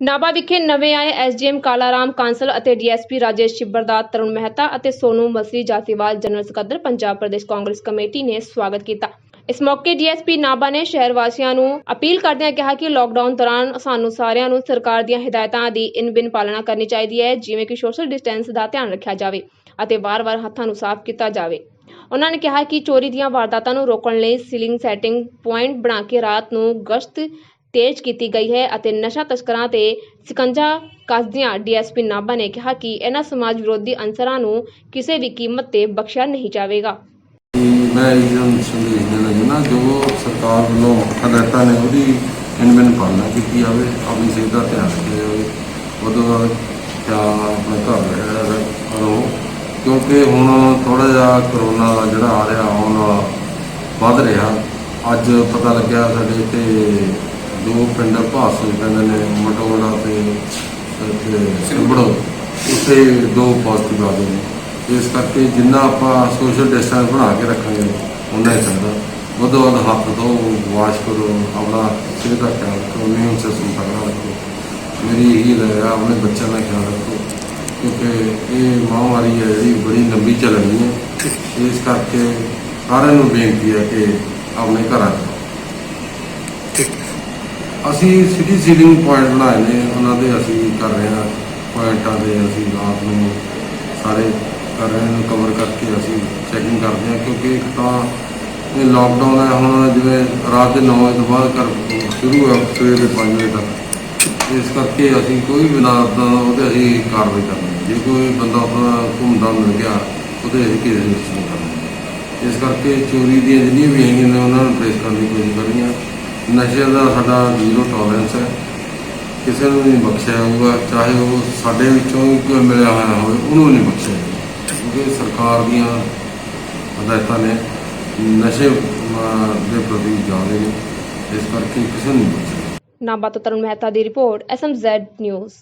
ਨਾਭਾ ਵਿਖੇ ਨਵੇਂ ਆਏ ਐਸਡੀਐਮ ਕਾਲਾਰਾਮ ਕਾਂਸਲ ਅਤੇ ਡੀਐਸਪੀ ਰਾਜੇਸ਼ ਛਿੱਬਰਦਾਰ ਤਰੁਣ ਮਹਿਤਾ ਅਤੇ ਸੋਨੂ ਮਸਰੀ ਜਾਸੀਵਾਲ ਜਨਰਲ ਸਕੱਤਰ, ਪੰਜਾਬ ਪ੍ਰਦੇਸ਼ ਕਾਂਗਰਸ ਕਮੇਟੀ ਨੇ ਸਵਾਗਤ ਕੀਤਾ। ਇਸ ਮੌਕੇ ਡੀਐਸਪੀ ਨਾਭਾ ਨੇ ਸ਼ਹਿਰ ਵਾਸੀਆਂ ਨੂੰ ਅਪੀਲ ਕਰਦਿਆਂ ਕਿਹਾ ਕਿ ਲੋਕਡਾਊਨ ਦੌਰਾਨ ਸਾਨੂੰ ਸਾਰਿਆਂ ਨੂੰ ਸਰਕਾਰ ਦੀਆਂ ਹਦਾਇਤਾਂ ਦੀ ਇਨ ਬਿਨ ਪਾਲਣਾ ਕਰਨੀ ਚਾਹੀਦੀ ਹੈ, ਜਿਵੇਂ ਕਿ ਸੋਸ਼ਲ ਡਿਸਟੈਂਸ ਦਾ ਧਿਆਨ ਰੱਖਿਆ ਜਾਵੇ ਅਤੇ ਵਾਰ-ਵਾਰ ਹੱਥਾਂ ਨੂੰ ਸਾਫ਼ ਕੀਤਾ ਜਾਵੇ। ਉਹਨਾਂ ਨੇ ਕਿਹਾ ਕਿ ਚੋਰੀ ਦੀਆਂ ਵਾਰਦਾਤਾਂ ਨੂੰ ਰੋਕਣ ਲਈ ਸੀਲਿੰਗ ਸੈਟਿੰਗ ਪੁਆਇੰਟ ਬਣਾ ਕੇ ਰਾਤ ਨੂੰ ਗਸ਼ਤ ਤੇਜ਼ ਕੀਤੀ ਗਈ ਹੈ ਅਤੇ ਨਸ਼ਾ ਤਸਕਰਾਂ ਤੇ ਸਿਕੰਜਾ ਕੱਸਦਿਆਂ ਡੀਐਸਪੀ ਨਾਭਾ ਨੇ ਕਿਹਾ ਕਿ ਇਹਨਾਂ ਸਮਾਜ ਵਿਰੋਧੀ ਅਨਸਰਾਂ ਨੂੰ ਕਿਸੇ ਵੀ ਕੀਮਤ ਤੇ ਬਖਸ਼ਿਆ ਨਹੀਂ ਜਾਵੇਗਾ। ਮੈਂ ਇਹ ਸੰਦੇਸ਼ ਦੇਣਾ ਚਾਹੁੰਦਾ ਜੋ ਸਰਕਾਰ ਵੱਲੋਂ ਹਦਾਇਤਾਂ ਨੇ ਉਹਦੀ ਇਨਵੈਨ ਪਾਲਣਾ ਕੀਤੀ ਜਾਵੇ, ਆਪਣੀ ਸਿਹਤ ਦਾ ਧਿਆਨ ਰੱਖਿਆ ਜਾਵੇ ਉਦੋਂ ਖਿਆਲ ਆਪਣੇ ਘਰ ਰਹੋ ਕਿਉਂਕਿ ਹੁਣ ਥੋੜਾ ਜਿਹਾ ਕਰੋਨਾ ਜਿਹੜਾ ਆ ਰਿਹਾ, ਆਉਣ ਵਾਲਾ ਵੱਧ ਰਿਹਾ। ਅੱਜ ਪਤਾ ਲੱਗਿਆ ਸਾਡੇ ਇੱਥੇ ਦੋ ਪਿੰਡ ਭਾਸਲ ਕਹਿੰਦੇ ਨੇ ਮਟੋੜਾ ਤੇ ਇੱਥੇ ਸਿੰਬੜੋ ਉੱਥੇ ਦੋ ਪੋਜ਼ਿਟਿਵ ਆ ਗਏ ਨੇ ਇਸ ਕਰਕੇ ਜਿੰਨਾ ਆਪਾਂ ਸੋਸ਼ਲ ਡਿਸਟੈਂਸ ਬਣਾ ਕੇ ਰੱਖਾਂਗੇ ਉਹਨਾਂ ਹੀ ਚੰਗਾ ਵੱਧ ਵੱਧ ਹੱਥ ਧੋ ਵਾਸ਼ ਕਰੋ, ਆਪਣਾ ਸਿਹਤ ਦਾ ਖਿਆਲ ਰੱਖੋ ਇਮਿਊਨ ਸਿਸਟਮ ਤਗੜਾ ਰੱਖੋ। ਮੇਰੀ ਇਹੀ ਲੈ ਆ, ਆਪਣੇ ਬੱਚਿਆਂ ਦਾ ਖਿਆਲ ਰੱਖੋ। ਕਿਉਂਕਿ ਇਹ ਮਹਾਮਾਰੀ ਹੈ ਜਿਹੜੀ ਬੜੀ ਲੰਬੀ ਚੱਲਣੀ ਹੈ ਇਸ ਕਰਕੇ ਸਾਰਿਆਂ ਨੂੰ ਬੇਨਤੀ ਹੈ ਕਿ ਆਪਣੇ ਘਰਾਂ 'ਚ ਅਸੀਂ ਸਿਟੀ ਸੀਲਿੰਗ ਪੁਆਇੰਟ ਬਣਾਏ ਨੇ, ਉਹਨਾਂ ਦੇ ਅਸੀਂ ਕਰ ਰਹੇ ਹਾਂ ਪੁਆਇੰਟਾਂ ਦੇ ਅਸੀਂ ਰਾਤ ਨੂੰ ਸਾਰੇ ਕਰ ਰਹੇ ਹਾਂ ਕਵਰ ਕਰਕੇ ਅਸੀਂ ਚੈਕਿੰਗ ਕਰਦੇ ਹਾਂ, ਕਿਉਂਕਿ ਇੱਕ ਤਾਂ ਇਹ ਲਾਕਡਾਊਨ ਹੈ, ਹੁਣ ਜਿਵੇਂ ਰਾਤ ਦੇ 9 ਵਜੇ ਤੋਂ ਬਾਅਦ ਕਰ ਸ਼ੁਰੂ ਹੈ ਸਵੇਰ ਦੇ 5 ਵਜੇ ਤੱਕ। ਇਸ ਕਰਕੇ ਅਸੀਂ ਕੋਈ ਵੀ ਨਾ ਤਾਂ ਉਹਦੇ ਅਸੀਂ ਕਾਰਵਾਈ ਕਰਨੀ ਜੇ ਕੋਈ ਬੰਦਾ ਆਪਣਾ ਘੁੰਮਦਾ ਮਿਲ ਗਿਆ, ਉਹਦੇ ਅਸੀਂ ਕੇਸ ਰਜਿਸਟਰ ਨਹੀਂ ਕਰਨੀ ਇਸ ਕਰਕੇ ਚੋਰੀ ਦੀਆਂ ਜਿੰਨੀਆਂ ਵੀ ਹੈਗੀਆਂ ਨੇ, ਉਹਨਾਂ ਨੂੰ ਟ੍ਰੇਸ ਕਰਨ ਦੀ ਕੋਸ਼ਿਸ਼ ਕਰਨੀ ਹੈ ਨਸ਼ੇ ਦਾ ਸਾਡਾ ਜ਼ੀਰੋ ਟੋਲਰੈਂਸ ਹੈ। ਕਿਸੇ ਨੂੰ ਨਹੀਂ ਬਖਸ਼ਿਆ ਹੋਊਗਾ ਚਾਹੇ ਉਹ ਸਾਡੇ ਵਿੱਚੋਂ ਕੋਈ ਮਿਲਿਆ ਹੋਇਆ ਹੋਵੇ, ਉਹਨੂੰ ਨਹੀਂ ਬਖਸ਼ਿਆ ਜਾਊਗਾ। ਕਿਉਂਕਿ ਸਰਕਾਰ ਦੀਆਂ ਹਦਾਇਤਾਂ ਨੇ, ਨਸ਼ੇ ਦੇ ਪ੍ਰਤੀ ਜਾਂਦੇ ਨੇ। ਇਸ ਕਰਕੇ ਕਿਸੇ ਨੂੰ ਨਹੀਂ ਬਖਸ਼ਿਆ। ਨਾਭਾ ਤਰੁਣ ਮਹਿਤਾ ਦੀ ਰਿਪੋਰਟ ਐਸਐਮਜ਼ੈਡ ਨਿਊਜ਼